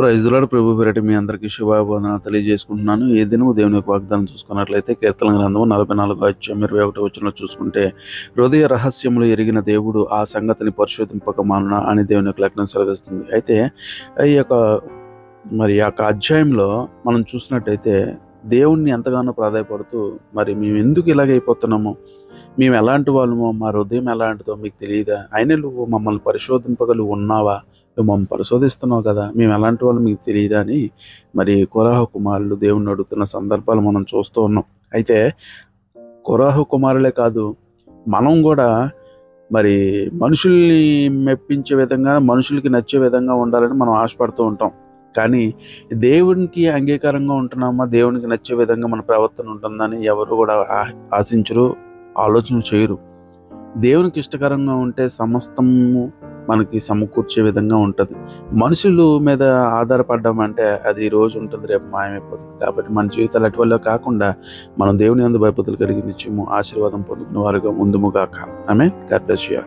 ప్రైజులాడు ప్రభు పెరటి మీ అందరికీ శుభాబంధన తెలియజేసుకుంటున్నాను. ఏ దినము దేవుని యొక్క వాగ్దానం చూసుకున్నట్లయితే కీర్తన గ్రంథము నలభై నాలుగు అధ్యాయం ఇరవై ఒకటి వచ్చిన చూసుకుంటే హృదయ రహస్యములు ఎరిగిన దేవుడు ఆ సంగతిని పరిశోధింపక మానున అని దేవుని యొక్క లగ్నం సెలవిస్తుంది. అయితే ఈ యొక్క మరి ఆ యొక్క అధ్యాయంలో మనం చూసినట్టయితే దేవుణ్ణి ఎంతగానో ప్రాధాయపడుతూ మరి మేము ఎందుకు ఇలాగైపోతున్నాము మేము ఎలాంటి వాళ్ళమో మా హృదయం ఎలాంటిదో మీకు తెలియదా? అయినా నువ్వు మమ్మల్ని పరిశోధింపగలు ఉన్నావా? నువ్వు మమ్మల్ని పరిశోధిస్తున్నావు కదా మేము ఎలాంటి వాళ్ళు మీకు తెలియదా అని మరి కొరాహ కుమారులు దేవుణ్ణి అడుగుతున్న సందర్భాలు మనం చూస్తూ ఉన్నాం. అయితే కొరాహ కుమారులే కాదు మనం కూడా మరి మనుషుల్ని మెప్పించే విధంగా మనుషులకి నచ్చే విధంగా ఉండాలని మనం ఆశపడుతూ ఉంటాం. కానీ దేవునికి అంగీకారంగా ఉంటున్నామా దేవునికి నచ్చే విధంగా మన ప్రవర్తన ఉంటుందని ఎవరు కూడా ఆశించరు ఆలోచన చేయరు. దేవునికి ఇష్టకరంగా ఉంటే సమస్తము మనకి సమకూర్చే విధంగా ఉంటుంది. మనుషులు మీద ఆధారపడ్డం అంటే అది రోజు ఉంటుంది రేపు మాయమైపోతుంది. కాబట్టి మన జీవితాలు అటువల్ల కాకుండా మనం దేవుని అందు భయపతులు కలిగి నిత్యము ఆశీర్వాదం పొందుకున్న వారుగా ముందుముగాక ఆమె గాడ్ బ్లెస్ యూ